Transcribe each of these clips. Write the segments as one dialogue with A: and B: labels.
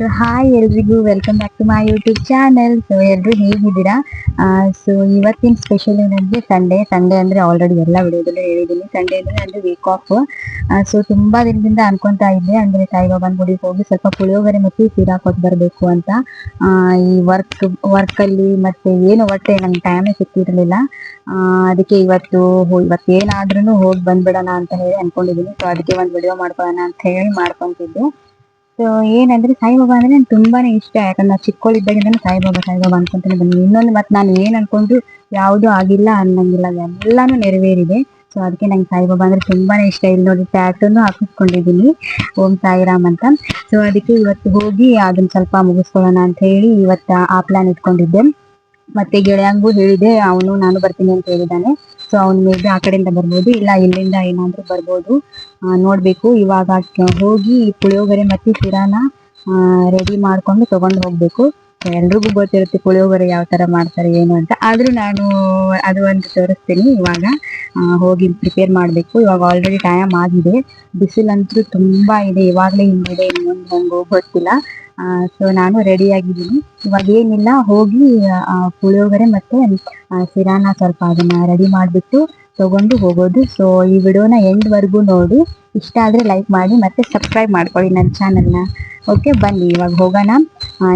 A: So hi ಎಲ್ರಿಗೂ welcome back to my YouTube channel so ಎಲ್ರು ಹೇಗಿದ್ದೀರಾ? ಸೊ ಇವತ್ತಿನ ಸ್ಪೆಷಲ್ ಏನಂದ್ರೆ ಸಂಡೇ ಸಂಡೆ ಅಂದ್ರೆ ಆಲ್ರೆಡಿ ಎಲ್ಲ ವಿಡಿಯೋದಲ್ಲೂ ಹೇಳಿದ್ದೀನಿ. ಸಂಡೆ ಅಂದ್ರೆ ನಂದು ವೀಕ್ ಆಫ್ ಸೊ ತುಂಬಾ ದಿನದಿಂದ ಅನ್ಕೊಂತಾ ಇದ್ದೆ. ಅಂದ್ರೆ ಸಾಯಿಬಾಬಾನ್ ಗುಡಿಗೆ ಹೋಗಿ ಸ್ವಲ್ಪ ಪುಳಿಯೋಗರೆ ಮತ್ತು ಸೀರಾ ಕೊಟ್ಟು ಬರಬೇಕು ಅಂತ. ಈ ವರ್ಕ್ ವರ್ಕ್ ಅಲ್ಲಿ ಮತ್ತೆ ಏನು ಒಟ್ಟೆ ನಂಗೆ ಟೈಮೇ ಸಿಕ್ತಿರ್ಲಿಲ್ಲ ಅದಕ್ಕೆ ಇವತ್ತು ಇವತ್ತೇನಾದ್ರೂ ಹೋಗಿ ಬಂದ್ಬಿಡೋಣ ಅಂತ ಹೇಳಿ ಅನ್ಕೊಂಡಿದ್ದೀನಿ. ಸೊ ಅದಕ್ಕೆ ಒಂದು ವಿಡಿಯೋ ಮಾಡ್ಕೊಳ್ಳೋಣ ಅಂತ ಹೇಳಿ ಮಾಡ್ಕೊಂತಿದ್ದೆ. ಸೊ ಏನಂದ್ರೆ ಸಾಯಿಬಾಬಾ ಅಂದ್ರೆ ನಂಗೆ ತುಂಬಾನೇ ಇಷ್ಟ. ಯಾಕಂದ್ರೆ ನಾವು ಚಿಕ್ಕವಳಿದ್ದಾಗಿಂದ ಸಾಯಿಬಾಬಾ ಸಾಯಿಬಾಬಾ ಅನ್ಕೊಂತಾನೆ ಬಂದಿದ್ದೀನಿ ಇನ್ನೊಂದು ಮತ್ತೆ ನಾನು ಏನ್ ಅನ್ಕೊಂಡು ಯಾವುದು ಆಗಿಲ್ಲ ಅನ್ನಂಗಿಲ್ಲ. ಎಲ್ಲಾನು ನೆರವೇರಿದೆ. ಸೊ ಅದಕ್ಕೆ ನಂಗೆ ಸಾಯಿಬಾಬಾ ಅಂದ್ರೆ ತುಂಬಾನೇ ಇಷ್ಟ. ಇಲ್ಲಿ ನೋಡಿ ಟ್ಯಾಟೂನು ಹಾಕಿಸ್ಕೊಂಡಿದ್ದೀನಿ. ಓಂ ಸಾಯಿರಾಮ್ ಅಂತ. ಸೊ ಅದಕ್ಕೆ ಇವತ್ತು ಹೋಗಿ ಅದನ್ನ ಸ್ವಲ್ಪ ಮುಗಿಸ್ಕೊಳ್ಳೋಣ ಅಂತ ಹೇಳಿ ಇವತ್ತು ಆ ಪ್ಲಾನ್ ಇಟ್ಕೊಂಡಿದ್ದೆ. ಮತ್ತೆ ಗೆಳೆಯಂಗೂ ಹೇಳಿದೆ, ಅವನು, ನಾನು ಬರ್ತೀನಿ ಅಂತ ಹೇಳಿದ್ದಾನೆ ಸೊ ಅವ್ನು ಮೇ ಬಿ ಆ ಕಡೆಯಿಂದ ಬರ್ಬೋದು, ಇಲ್ಲ ಇಲ್ಲಿಂದ ಏನಾದ್ರೂ ಬರ್ಬೋದು. ನೋಡ್ಬೇಕು. ಇವಾಗ ಹೋಗಿ ಪುಳಿಯೋಗರೆ ಮತ್ತು ಶಿರಾನ ರೆಡಿ ಮಾಡ್ಕೊಂಡು ತಗೊಂಡು ಹೋಗ್ಬೇಕು. ಎಲ್ರಿಗೂ ಗೊತ್ತಿರುತ್ತೆ ಪುಳಿಯೋಗರೆ ಯಾವ ತರ ಮಾಡ್ತಾರೆ, ಏನು ಅಂತ. ಆದರೂ ನಾನು ಅದು ಒಂದು ತೋರಿಸ್ತೀನಿ. ಇವಾಗ ಹೋಗಿ ಪ್ರಿಪೇರ್ ಮಾಡಬೇಕು. ಇವಾಗ ಆಲ್ರೆಡಿ ಟೈಮ್ ಆಗಿದೆ. ಬಿಸಿಲಂತೂ ತುಂಬಾ ಇದೆ. ಇವಾಗಲೇ ಹಿಂಗಿದೆ ಇನ್ನೊಂದು ಹಂಗೆ ಗೊತ್ತಿಲ್ಲ. ಸೊ ನಾನು ರೆಡಿ ಆಗಿದ್ದೀನಿ. ಇವಾಗ ಏನಿಲ್ಲ, ಹೋಗಿ ಪುಳಿಯೋಗರೆ ಮತ್ತೆ ಶಿರಾನ ಸ್ವಲ್ಪ ಅದನ್ನು ರೆಡಿ ಮಾಡ್ಬಿಟ್ಟು ತಗೊಂಡು ಹೋಗೋದು. ಸೊ ಈ ವಿಡಿಯೋನ ಎಂಡ್ವರೆಗೂ ವರ್ಗು ನೋಡಿ. ಇಷ್ಟ ಆದ್ರೆ ಲೈಕ್ ಮಾಡಿ ಮತ್ತೆ ಸಬ್ಸ್ಕ್ರೈಬ್ ಮಾಡ್ಕೊಳ್ಳಿ ನನ್ನ ಚಾನಲ್ನ ಓಕೆ ಬನ್ನಿ, ಇವಾಗ ಹೋಗೋಣ.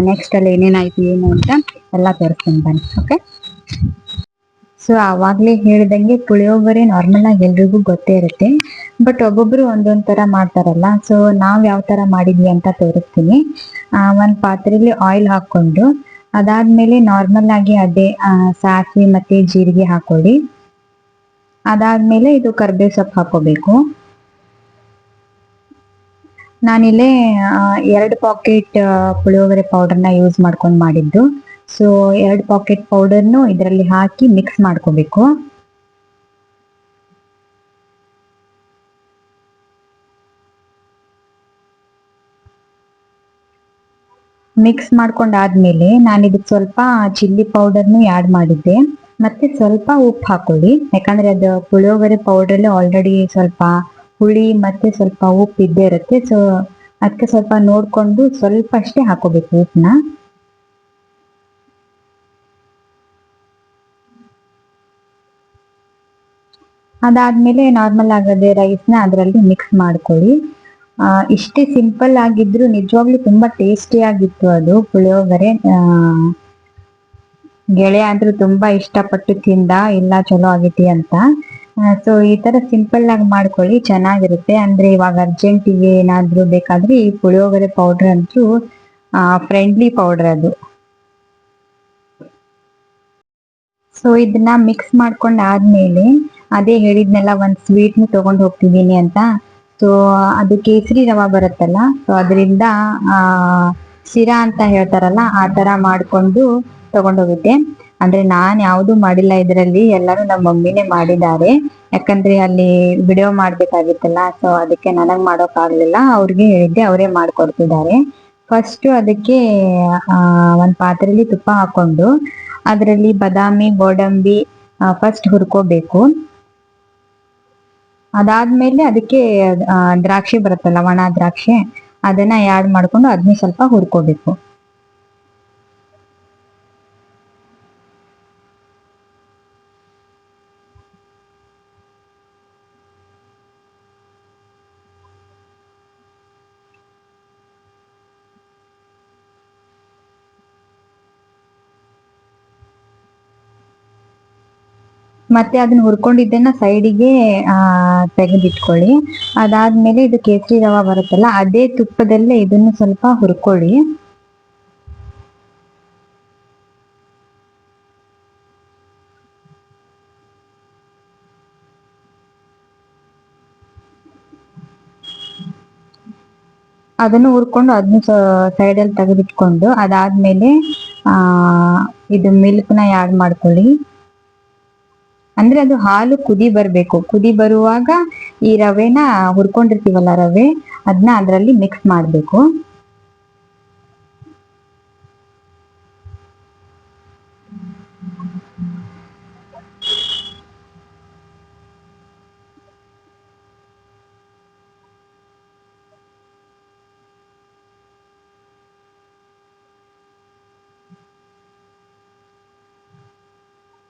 A: ನೆಕ್ಸ್ಟ್ ಅಲ್ಲಿ ಏನೇನಾಯ್ತು, ಏನು ಅಂತ ಎಲ್ಲ ತೋರಿಸ್ತೀನಿ ಬನ್ನಿ. ಓಕೆ ಸೊ ಆವಾಗಲೇ ಹೇಳ್ದಂಗೆ ಪುಳಿಯೋಗರೆ ನಾರ್ಮಲ್ ಆಗಿ ಎಲ್ರಿಗೂ ಗೊತ್ತೇ ಇರುತ್ತೆ. ಬಟ್ ಒಬ್ಬೊಬ್ರು ಒಂದೊಂದು ಥರ ಮಾಡ್ತಾರಲ್ಲ. ಸೊ ನಾವು ಯಾವ ತರ ಮಾಡಿದ್ವಿ ಅಂತ ತೋರಿಸ್ತೀನಿ. ಒಂದ್ ಪಾತ್ರೆಯಲ್ಲಿ ಆಯಿಲ್ ಹಾಕ್ಕೊಂಡು, ಅದಾದ್ಮೇಲೆ ನಾರ್ಮಲ್ ಆಗಿ ಅದೇ ಸಾಸಿವೆ ಮತ್ತೆ ಜೀರಿಗೆ ಹಾಕೊಳ್ಳಿ. ಅದಾದ್ಮೇಲೆ ಇದು ಕರ್ಬೇ ಸೊಪ್ಪು ಹಾಕೋಬೇಕು. ನಾನಿಲ್ಲೇ ಎರಡು ಪಾಕೆಟ್ ಪುಳಿಯೋಗರೆ ಪೌಡರ್ನ ಯೂಸ್ ಮಾಡ್ಕೊಂಡು ಮಾಡಿದ್ದು. ಸೊ ಎರಡು ಪಾಕೆಟ್ ಪೌಡರ್ನು ಇದರಲ್ಲಿ ಹಾಕಿ ಮಿಕ್ಸ್ ಮಾಡ್ಕೋಬೇಕು. ಮಿಕ್ಸ್ ಮಾಡ್ಕೊಂಡಾದ್ಮೇಲೆ ನಾನು ಇದಕ್ಕೆ ಸ್ವಲ್ಪ ಚಿಲ್ಲಿ ಪೌಡರ್ನು ಆ್ಯಡ್ ಮಾಡಿದ್ದೆ. ಮತ್ತೆ ಸ್ವಲ್ಪ ಉಪ್ಪು ಹಾಕೊಳ್ಳಿ. ಯಾಕಂದ್ರೆ ಅದು ಪುಳಿಯೋಗರೆ ಪೌಡ್ರಲ್ಲಿ ಆಲ್ರೆಡಿ ಸ್ವಲ್ಪ ಹುಳಿ ಮತ್ತೆ ಸ್ವಲ್ಪ ಉಪ್ಪು ಇದ್ದೇ ಇರುತ್ತೆ. ಸೊ ಅದಕ್ಕೆ ಸ್ವಲ್ಪ ನೋಡ್ಕೊಂಡು ಸ್ವಲ್ಪ ಅಷ್ಟೇ ಹಾಕೋಬೇಕು ಉಪ್ಪನ್ನ. ಅದಾದ್ಮೇಲೆ ನಾರ್ಮಲ್ ಆಗದೆ ರೈಸ್ನ ಅದರಲ್ಲಿ ಮಿಕ್ಸ್ ಮಾಡ್ಕೊಳ್ಳಿ. ಇಷ್ಟೇ ಸಿಂಪಲ್ ಆಗಿದ್ರು ನಿಜವಾಗ್ಲೂ ತುಂಬಾ ಟೇಸ್ಟಿ ಆಗಿತ್ತು ಅದು ಪುಳಿಯೋಗರೆ. ಗೆಳೆಯ ಅಂದ್ರೆ ತುಂಬಾ ಇಷ್ಟಪಟ್ಟು ತಿಂದ, ಇಲ್ಲ ಚಲೋ ಆಗೈತಿ ಅಂತ. ಸೊ ಈ ತರ ಸಿಂಪಲ್ ಆಗಿ ಮಾಡ್ಕೊಳ್ಳಿ, ಚೆನ್ನಾಗಿರುತ್ತೆ. ಅಂದ್ರೆ ಇವಾಗ ಅರ್ಜೆಂಟಿಗೆ ಏನಾದ್ರೂ ಬೇಕಾದ್ರೆ ಈ ಪುಳಿಯೋಗರೆ ಪೌಡರ್ ಅಂತೂ ಫ್ರೆಂಡ್ಲಿ ಪೌಡರ್ ಅದು. ಸೊ ಇದನ್ನ ಮಿಕ್ಸ್ ಮಾಡ್ಕೊಂಡ್ ಆದ್ಮೇಲೆ ಅದೇ ಹೇಳಿದ್ನೆಲ್ಲ, ಒಂದ್ ಸ್ವೀಟ್ನ ತಗೊಂಡ್ ಹೋಗ್ತಿದ್ದೀನಿ ಅಂತ. ಸೊ ಅದು ಕೇಸರಿ ರವಾ ಬರುತ್ತಲ್ಲ ಸೊ ಅದರಿಂದ ಶಿರಾ ಅಂತ ಹೇಳ್ತಾರಲ್ಲ, ಆ ತರ ಮಾಡ್ಕೊಂಡು ತಗೊಂಡೋಗಿದ್ದೆ. ಅಂದ್ರೆ ನಾನ್ ಯಾವ್ದು ಮಾಡಿಲ್ಲ ಇದರಲ್ಲಿ, ಎಲ್ಲರೂ ನಮ್ಮ ಮಮ್ಮಿನೇ ಮಾಡಿದ್ದಾರೆ. ಯಾಕಂದ್ರೆ ಅಲ್ಲಿ ವಿಡಿಯೋ ಮಾಡ್ಬೇಕಾಗಿತ್ತಲ್ಲ ಸೊ ಅದಕ್ಕೆ ನನಗ್ ಮಾಡೋಕ್ ಆಗ್ಲಿಲ್ಲ ಅವ್ರಿಗೆ ಹೇಳಿದ್ದೆ, ಅವರೇ ಮಾಡ್ಕೊಡ್ತಿದ್ದಾರೆ. ಫಸ್ಟ್ ಅದಕ್ಕೆ ಒಂದ್ ಪಾತ್ರೆಯಲ್ಲಿ ತುಪ್ಪ ಹಾಕೊಂಡು ಅದರಲ್ಲಿ ಬಾದಾಮಿ, ಗೋಡಂಬಿ ಫಸ್ಟ್ ಹುರ್ಕೋಬೇಕು. ಅದಾದ್ಮೇಲೆ ಅದಕ್ಕೆ ದ್ರಾಕ್ಷಿ ಬರುತ್ತಲ್ಲ, ಒಣ ದ್ರಾಕ್ಷಿ, ಅದನ್ನ ಆ್ಯಡ್ ಮಾಡ್ಕೊಂಡು ಅದನ್ನ ಸ್ವಲ್ಪ ಹುರ್ಕೋಬೇಕು. ಮತ್ತೆ ಅದನ್ನ ಹುರ್ಕೊಂಡಿದ್ದನ್ನ ಸೈಡಿಗೆ ತೆಗೆದಿಟ್ಕೊಳ್ಳಿ. ಅದಾದ್ಮೇಲೆ ಇದು ಕೇಸರಿ ರವ ಬರುತ್ತಲ್ಲ, ಅದೇ ತುಪ್ಪದಲ್ಲೇ ಇದನ್ನು ಸ್ವಲ್ಪ ಹುರ್ಕೊಳ್ಳಿ. ಅದನ್ನು ಹುರ್ಕೊಂಡು ಅದನ್ನ ಸೈಡಲ್ಲಿ ತೆಗೆದಿಟ್ಕೊಂಡು, ಅದಾದ್ಮೇಲೆ, ಆ, ಇದು ಮಿಲ್ಕ್ನ ಆ್ಯಡ್ ಮಾಡ್ಕೊಳ್ಳಿ. ಅಂದ್ರೆ ಅದು ಹಾಲು ಕುದಿ ಬರ್ಬೇಕು. ಕುದಿ ಬರುವಾಗ ಈ ರವೆನ ಹುರ್ಕೊಂಡಿರ್ತೀವಲ್ಲ ರವೆ ಅದನ್ನ ಅದರಲ್ಲಿ ಮಿಕ್ಸ್ ಮಾಡ್ಬೇಕು.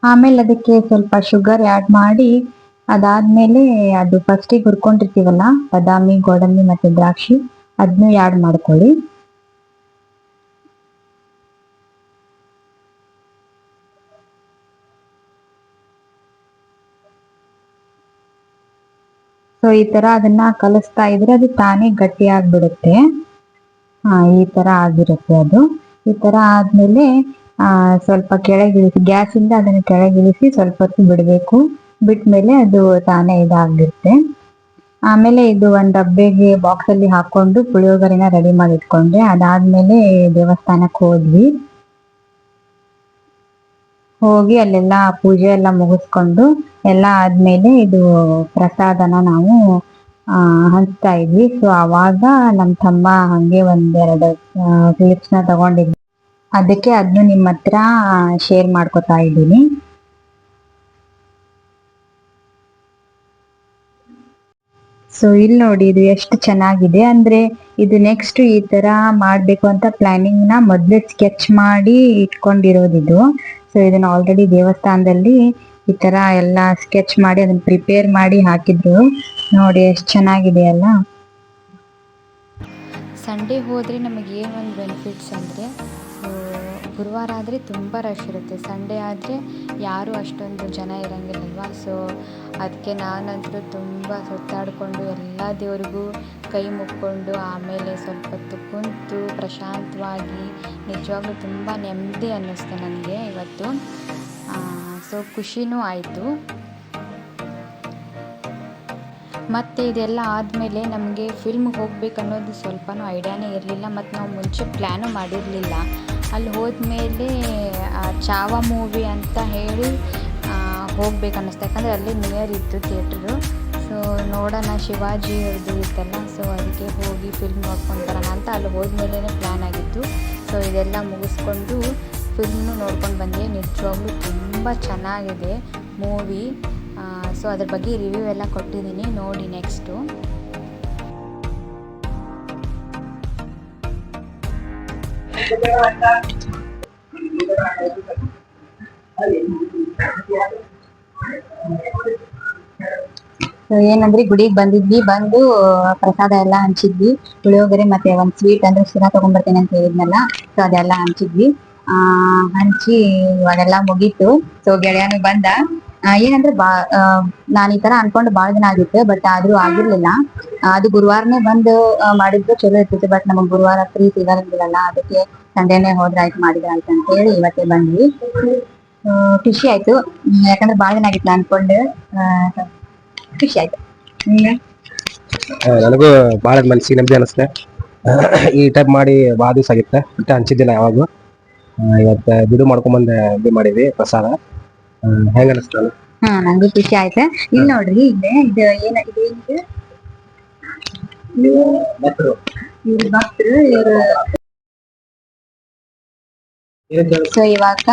A: ಆಮೇಲೆ ಅದಕ್ಕೆ ಸ್ವಲ್ಪ ಶುಗರ್ ಆ್ಯಡ್ ಮಾಡಿ, ಅದಾದ್ಮೇಲೆ ಅದು ಫಸ್ಟಿಗೆ ಹುರ್ಕೊಂಡಿರ್ತೀವಲ್ಲ, ಬಾದಾಮಿ, ಗೋಡಂಬಿ ಮತ್ತೆ ದ್ರಾಕ್ಷಿ ಅದನ್ನು ಆ್ಯಡ್ ಮಾಡ್ಕೊಳ್ಳಿ. ಸೊ ಈ ತರ ಅದನ್ನ ಕಲಿಸ್ತಾ ಇದ್ರೆ ಅದು ತಾನೇ ಗಟ್ಟಿ ಆಗ್ಬಿಡುತ್ತೆ. ಈ ತರ ಆಗಿರುತ್ತೆ ಅದು. ಈ ತರ ಆದ್ಮೇಲೆ ಸ್ವಲ್ಪ ಕೆಳಗಿಳಿಸಿ ಗ್ಯಾಸ್ ಇಂದ ಅದನ್ನ ಕೆಳಗಿಳಿಸಿ ಸ್ವಲ್ಪ ಹೊತ್ತು ಬಿಡಬೇಕು. ಬಿಟ್ಮೇಲೆ ಅದು ತಾನೇ ಇದಾಗಿರುತ್ತೆ ಆಮೇಲೆ ಇದು ಒಂದ್ ಡಬ್ಬೆಗೆ ಬಾಕ್ಸ್ ಅಲ್ಲಿ ಹಾಕೊಂಡು ಪುಳಿಯೋಗರೆನ ರೆಡಿ ಮಾಡಿ ಇಟ್ಕೊಂಡ್ರೆ ಅದಾದ್ಮೇಲೆ ದೇವಸ್ಥಾನಕ್ಕೆ ಹೋದ್ವಿ. ಹೋಗಿ ಅಲ್ಲೆಲ್ಲ ಪೂಜೆ ಎಲ್ಲ ಮುಗಿಸ್ಕೊಂಡು ಎಲ್ಲ ಆದ್ಮೇಲೆ ಇದು ಪ್ರಸಾದನ ನಾವು, ಆ, ಹಂಚ್ತಾ ಇದ್ವಿ. ಸೊ ಅವಾಗ ನಮ್ ತಮ್ಮ ಹಂಗೆ ಒಂದೆರಡು ನ ತಗೊಂಡಿದ್ವಿ. ಅದಕ್ಕೆ ಅದನ್ನು ನಿಮ್ಮ ಹತ್ರ ಶೇರ್ ಮಾಡ್ಕೊತಾ ಇದ್ದೀನಿ. ಸೊ ಇಲ್ಲಿ ನೋಡಿ ಇದು ಎಷ್ಟು ಚೆನ್ನಾಗಿದೆ. ಅಂದ್ರೆ ಇದು ನೆಕ್ಸ್ಟ್ ಈ ತರ ಮಾಡ್ಬೇಕು ಅಂತ ಪ್ಲಾನಿಂಗ್ನ ಮೊದ್ಲೇ ಸ್ಕೆಚ್ ಮಾಡಿ ಇಟ್ಕೊಂಡಿರೋದಿದು ಸೊ ಇದನ್ನ ಆಲ್ರೆಡಿ ದೇವಸ್ಥಾನದಲ್ಲಿ ಈ ತರ ಎಲ್ಲ ಸ್ಕೆಚ್ ಮಾಡಿ ಅದನ್ನ ಪ್ರಿಪೇರ್ ಮಾಡಿ ಹಾಕಿದ್ರು. ನೋಡಿ ಎಷ್ಟು ಚೆನ್ನಾಗಿದೆ ಅಲ್ಲ.
B: ಸಂಡೇ ಹೋದರೆ ನಮಗೆ ಏನೊಂದು ಬೆನಿಫಿಟ್ಸ್ ಅಂದರೆ ಗುರುವಾರ ಆದರೆ ತುಂಬ ರಶ್ ಇರುತ್ತೆ. ಸಂಡೇ ಆದರೆ ಯಾರೂ ಅಷ್ಟೊಂದು ಜನ ಇರೋಂಗಿಲ್ಲಲ್ವಾ? ಸೊ ಅದಕ್ಕೆ ನಾನಂತೂ ತುಂಬ ಸುತ್ತಾಡಿಕೊಂಡು ಎಲ್ಲ ದೇವ್ರಿಗೂ ಕೈ ಮುಕ್ಕೊಂಡು ಆಮೇಲೆ ಸ್ವಲ್ಪ ಹೊತ್ತು ಕುಂತು ಪ್ರಶಾಂತವಾಗಿ ನಿಜವಾಗ್ಲೂ ತುಂಬ ನೆಮ್ಮದಿ ಅನ್ನಿಸ್ತು ನನಗೆ ಇವತ್ತು. ಸೊ ಖುಷಿನೂ ಆಯಿತು. ಮತ್ತು ಇದೆಲ್ಲ ಆದಮೇಲೆ ನಮಗೆ ಫಿಲ್ಮ್ಗೆ ಹೋಗ್ಬೇಕು ಅನ್ನೋದು ಸ್ವಲ್ಪನೂ ಐಡಿಯಾನೇ ಇರಲಿಲ್ಲ. ಮತ್ತು ನಾವು ಮುಂಚೆ ಪ್ಲ್ಯಾನು ಮಾಡಿರಲಿಲ್ಲ. ಅಲ್ಲಿ ಹೋದ್ಮೇಲೆ ಚಾವ ಮೂವಿ ಅಂತ ಹೇಳಿ ಹೋಗ್ಬೇಕು ಅನ್ನಿಸ್ತು ಯಾಕಂದರೆ ಅಲ್ಲಿ ನಿಯರ್ ಇತ್ತು ಥಿಯೇಟ್ರು ಸೊ ನೋಡೋಣ ಶಿವಾಜಿ ಅವ್ರದ್ದು ಇತ್ತಲ್ಲ ಸೊ ಅದಕ್ಕೆ ಹೋಗಿ ಫಿಲ್ಮ್ ನೋಡ್ಕೊಂಡು ಬರೋಣ ಅಂತ ಅಲ್ಲಿ ಹೋದ್ಮೇಲೆ ಪ್ಲ್ಯಾನ್ ಆಗಿತ್ತು. ಸೊ ಇದೆಲ್ಲ ಮುಗಿಸ್ಕೊಂಡು ಫಿಲ್ಮ್ನು ನೋಡ್ಕೊಂಡು ಬಂದೆ ನಿಜವಾಗ್ಲೂ ತುಂಬ ಚೆನ್ನಾಗಿದೆ ಮೂವಿ ಸೊ ಅದ್ರ ಬಗ್ಗೆ ರಿವ್ಯೂ ಎಲ್ಲ ಕೊಟ್ಟಿದ್ದೀನಿ. ನೋಡಿ ನೆಕ್ಸ್ಟು
A: ಏನಂದ್ರೆ? ಗುಡಿಗೆ ಬಂದಿದ್ವಿ, ಬಂದು ಪ್ರಸಾದ ಎಲ್ಲ ಹಂಚಿದ್ವಿ. ಪುಳಿಯೋಗರೆ ಮತ್ತೆ ಒಂದ್ ಸ್ವೀಟ್ ಅಂದ್ರೆ ಶಿರಾ ತಗೊಂಡ್ಬರ್ತೇನೆ ಅಂತ ಹೇಳಿದ್ನಲ್ಲ ಸೊ ಅದೆಲ್ಲ ಹಂಚಿದ್ವಿ. ಆ, ಹಂಚಿ ಇವಾಗೆಲ್ಲ ಮುಗೀತು. ಸೊ ಗೆಳೆಯನು ಬಂದ? ಏನಂದ್ರೆ ಬಾ ನಾನು ಈ ತರ ಅನ್ಕೊಂಡು ಬಾಳ ದಿನ ಆಗಿತ್ತು ಬಟ್ ಆದ್ರೂ ಆಗಿರ್ಲಿಲ್ಲ. ಅದು ಗುರುವಾರನೇ ಬಂದು ಮಾಡಿದ್ರೆ ಚಲೋ ಇರ್ತಿತ್ತು ಬಟ್ ನಮಗ್ ಗುರುವಾರ ಫ್ರೀ ಸಿಗಂಗಿಲ್ಲಲ್ಲ ಅದಕ್ಕೆ ಸಂಡೇನೆ ಹೋದ್ರೆ ಆಯ್ತು, ಮಾಡಿದ್ರೆ ಆಯ್ತು ಅಂತ ಹೇಳಿ ಇವತ್ತೇ ಬಂದ್ವಿ. ಖುಷಿ ಆಯ್ತು. ಯಾಕಂದ್ರೆ ಬಾಳ ದಿನ ಆಗಿತ್ತು ಅನ್ಕೊಂಡು ಖುಷಿ ಆಯ್ತು.
C: ನನಗೂ ಭಾಳ ಮನ್ಸಿಗೆ ನೆಮ್ಮದಿ ಅನಿಸ್ತೆ ಈ ಟೈಪ್ ಮಾಡಿ ಬಹಳ ದಿವಸ ಆಗಿತ್ತೆ ಬಿಟ್ಟು ಹಂಚಿದ್ದಿಲ್ಲ ಯಾವಾಗೂ ಇವತ್ತು ಬಿಡು ಮಾಡ್ಕೊಂಬಂದು, ಇದು ಮಾಡಿದ್ವಿ ಪ್ರಸಾದ. ಹೆಂಗ್ ಅನಿಸ್ತಲ್ಲ
A: ಹಾ ನಂಗೂ ಖುಷಿ ಆಯ್ತು. ಇಲ್ಲಿ ನೋಡ್ರಿ ಇಲ್ಲೇ ಇದು ಏನ ಇದೇನಿದೆ ಇವ್ರು ಭಕ್ತರು. ಇವ್ರು ಸೊ ಇವಾಗ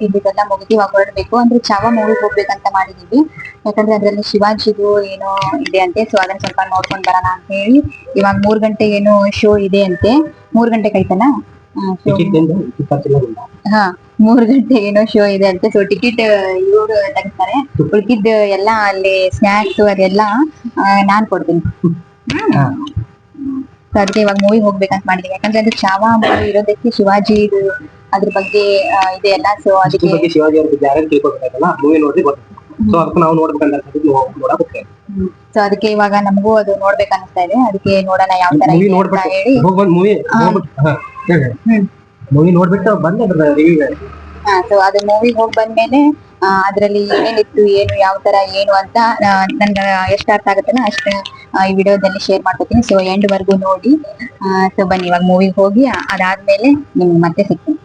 A: ಇದೆಲ್ಲ ಮುಗಿದು ಇವಾಗ ಹೊರಡ್ಬೇಕು. ಅಂದ್ರೆ ಚಾವ ಮೂವಿಗೆ ಹೋಗ್ಬೇಕಂತ ಮಾಡಿದೀವಿ. ಯಾಕಂದ್ರೆ ಅದ್ರಲ್ಲಿ ಶಿವಾಜಿದು ಏನೋ ಇದೆ ಅಂತೆ. ಸೊ ಅದನ್ನ ಸ್ವಲ್ಪ ನೋಡ್ಕೊಂಡ್ ಬರೋಣ ಅಂತ ಹೇಳಿ ಇವಾಗ ಮೂರ್ ಗಂಟೆ ಏನೋ ಶೋ ಇದೆ ಅಂತೆ. ಮೂರ್ ಗಂಟೆ so ಹಾ. ಮೂರ್ ಗಂಟೆ ಏನೋ ಶೋ ಇದೆ ಅಂತ ಸೊ ಟಿಕೆಟ್ ಇವ್ರು ತೆಗಿತಾರೆ ಉಳ್ಕಿದ್ ಎಲ್ಲ ಅಲ್ಲಿ ಸ್ನಾಕ್ಸ್ ಅದೆಲ್ಲ ನಾನ್ ಕೊಡ್ತೀನಿ. ಸೊ ಅದಕ್ಕೆ ಇವಾಗ ಮೂವಿ ಹೋಗ್ಬೇಕಂತ ಮಾಡಿದೀನಿ. ಯಾಕಂದ್ರೆ ಅದು ಚಾವ ಮೂವಿ ಇರೋದಕ್ಕೆ ಶಿವಾಜಿ ಇದು ಅದ್ರ ಬಗ್ಗೆ ಇದೆಲ್ಲ ಇದೆ ಎಲ್ಲ. ಸೊ ಅದಕ್ಕೆ
C: ಶಿವಾಜಿ ಅವ್ರ ಬಗ್ಗೆ ಯಾರು ತಿಳ್ಕೊಬೇಕಾಗಲ್ಲ ಮೂವಿ ನೋಡಿ ಸೊ ಅದಕ್ಕೆ ನಾವು ನೋಡ್ಬೇಕಂತ ನೋಡಕ್ ಹೋಗ್ತೇವೆ.
A: ಸೊ ಅದಕ್ಕೆ ಇವಾಗ ನಮಗೂ ಅದು ನೋಡ್ಬೇಕು ಅನಿಸ್ತಾ ಇದೆ. ಅದಕ್ಕೆ ನೋಡೋಣ ಯಾವ ತರ ಹೇಳಿ.
C: ಮೂವಿ. ಮೂವಿ ನೋಡ್ಬಿಟ್ಟು ಬಂದೆ ರಿವ್ಯೂ
A: ಹಾ ಸೊ ಅದು ಮೂವಿ ಹೋಗಿ ಬಂದ್ಮೇಲೆ ಅದರಲ್ಲಿ ಏನೇನಿತ್ತು ಏನು, ಯಾವ ತರ, ಏನು ಅಂತ ನನ್ಗ ಎಷ್ಟು ಅರ್ಥ ಆಗುತ್ತಲ್ಲ ಅಷ್ಟು ಈ ವಿಡಿಯೋದಲ್ಲಿ ಶೇರ್ ಮಾಡ್ಕೊತೀನಿ. ಸೊ ಎಂಡ್ ವರ್ಗು ನೋಡಿ ಸೊ ಬನ್ನಿ, ಇವಾಗ ಮೂವಿಗೆ ಹೋಗಿ, ಅದಾದ್ಮೇಲೆ ನಿಮ್ಗೆ ಮತ್ತೆ ಸಿಗ್ತೀನಿ.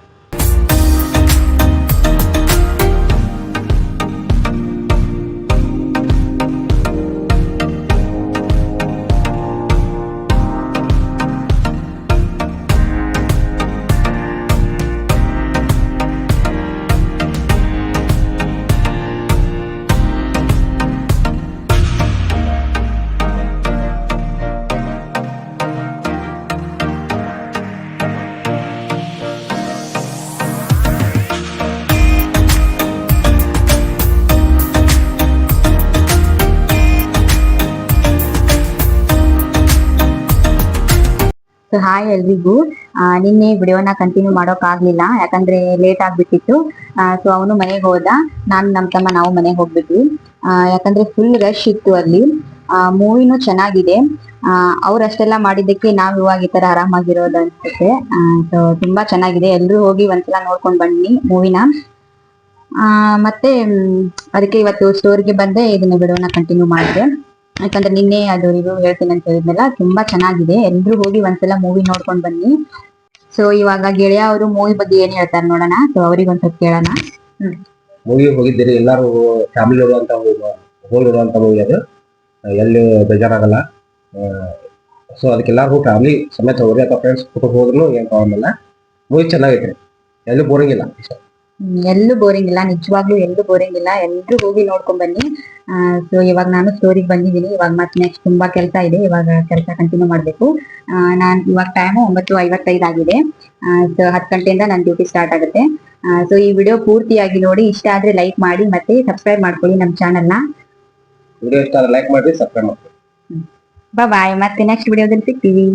A: ಸೊ ಹಾಯ್ ಎಲ್ರಿಗೂ. ನಿನ್ನೆ ವಿಡಿಯೋನ ಕಂಟಿನ್ಯೂ ಮಾಡೋಕ್ ಆಗ್ಲಿಲ್ಲ, ಯಾಕಂದ್ರೆ ಲೇಟ್ ಆಗ್ಬಿಟ್ಟಿತ್ತು. ಸೊ ಅವನು ಮನೆಗೆ ಹೋದ. ನಾನು ನಮ್ಮ ತಮ್ಮ, ನಾವು ಮನೆಗೆ ಹೋಗ್ಬಿಟ್ವಿ. ಯಾಕಂದ್ರೆ ಫುಲ್ ರಶ್ ಇತ್ತು ಅಲ್ಲಿ. ಮೂವಿನೂ ಚೆನ್ನಾಗಿದೆ. ಅವ್ರು ಅಷ್ಟೆಲ್ಲ ಮಾಡಿದ್ದಕ್ಕೆ ನಾವ್ ಇವಾಗ ಈ ತರ ಆರಾಮಾಗಿರೋದು ಅನ್ಸುತ್ತೆ. ಸೊ ತುಂಬಾ ಚೆನ್ನಾಗಿದೆ. ಎಲ್ಲರೂ ಹೋಗಿ ಒಂದ್ಸಲ ನೋಡ್ಕೊಂಡ್ ಬನ್ನಿ ಮೂವಿನ ಮತ್ತೆ, ಅದಕ್ಕೆ ಇವತ್ತು ಸ್ಟೋರ್ಗೆ ಬಂದೆ ಇದನ್ನ ವಿಡಿಯೋನ ಕಂಟಿನ್ಯೂ ಮಾಡಿದೆ. ಯಾಕಂದ್ರೆ ನಿನ್ನೆ ಅದು ರಿವ್ಯೂ ಹೇಳ್ತೀನಿ ಅಂತ ಹೇಳಿದ್ನಲ್ಲ, ತುಂಬಾ ಚೆನ್ನಾಗಿದೆ. ಎಲ್ರು ಹೋಗಿ ಒಂದ್ಸಲ ಮೂವಿ ನೋಡ್ಕೊಂಡ್ ಬನ್ನಿ. ಸೊ ಇವಾಗ ಗೆಳೆಯ ಅವರು ಮೂವಿ ಬಗ್ಗೆ ಏನ್ ಹೇಳ್ತಾರೆ ನೋಡೋಣ? ಸೊ ಅವ್ರಿಗೆ ಒಂದ್ ಕೇಳೋಣ.
C: ಮೂವಿ ಹೋಗಿದ್ದೀರಿ ಎಲ್ಲರೂ ಫ್ಯಾಮಿಲಿ ನೋಡುವಂತ ಹೋಗಿ ನೋಡುವಂತ ಮೂವಿ ಅದು. ಎಲ್ಲಿ ಬೇಜಾರಾಗಲ್ಲ. ಸೊ ಅದಕ್ಕೆ ಎಲ್ಲಾರು ಫ್ಯಾಮಿಲಿ ಸಮೇತ ಹೋಗ್ರಿ. ಅಥವಾ ಫ್ರೆಂಡ್ಸ್ ಕುಟುಂಬ ಹೋದ್ರು ಏನ್ ಪ್ರಾಬ್ಲಮ್ ಇಲ್ಲ. ಮೂವಿ ಚೆನ್ನಾಗೈತೆ. ಎಲ್ಲೂ ಬೋರಿಂಗ್ ಇಲ್ಲ.
A: ಎಲ್ಲೂ ಬೋರಿಂಗ್ ಇಲ್ಲ ನಿಜವಾಗ್ಲೂ ಎಲ್ಲೂ ಬೋರಿಂಗ್ ಇಲ್ಲ. ಎಲ್ಲರೂ ಹೋಗಿ ನೋಡ್ಕೊಂಡ್ ಬನ್ನಿ. ಸೊ ಇವಾಗ ನಾನು ಸ್ಟೋರಿಗೆ ಬಂದಿದ್ದೀನಿ. ಇವಾಗ ಮತ್ತೆ ನೆಕ್ಸ್ಟ್ ತುಂಬಾ ಕೆಲಸ ಇದೆ. ಇವಾಗ ಕೆಲಸ ಕಂಟಿನ್ಯೂ ಮಾಡ್ಬೇಕು. ನಾನು ಇವಾಗ ಟೈಮ್ ಒಂಬತ್ತು ಐವತ್ತೈದು ಆಗಿದೆ ಸೊ ಹತ್ತು ಗಂಟೆಯಿಂದ ನನ್ನ ಡ್ಯೂಟಿ ಸ್ಟಾರ್ಟ್ ಆಗುತ್ತೆ. ಸೊ ಈ ವಿಡಿಯೋ ಪೂರ್ತಿಯಾಗಿ ನೋಡಿ. ಇಷ್ಟ ಆದ್ರೆ ಲೈಕ್ ಮಾಡಿ ಮತ್ತೆ ಸಬ್ಸ್ಕ್ರೈಬ್ ಮಾಡ್ಕೊಳ್ಳಿ ನಮ್ಮ ಚಾನಲ್ನ
C: ವಿಡಿಯೋ ಇಷ್ಟ ಲೈಕ್ ಮಾಡಿ ಸಬ್ಸ್ಕ್ರೈಬ್ ಮಾಡಿ
A: ಬಾಯ್ ಮತ್ತೆ ನೆಕ್ಸ್ಟ್ ವಿಡಿಯೋದಲ್ಲಿ ಸಿಗ್ತೀವಿ.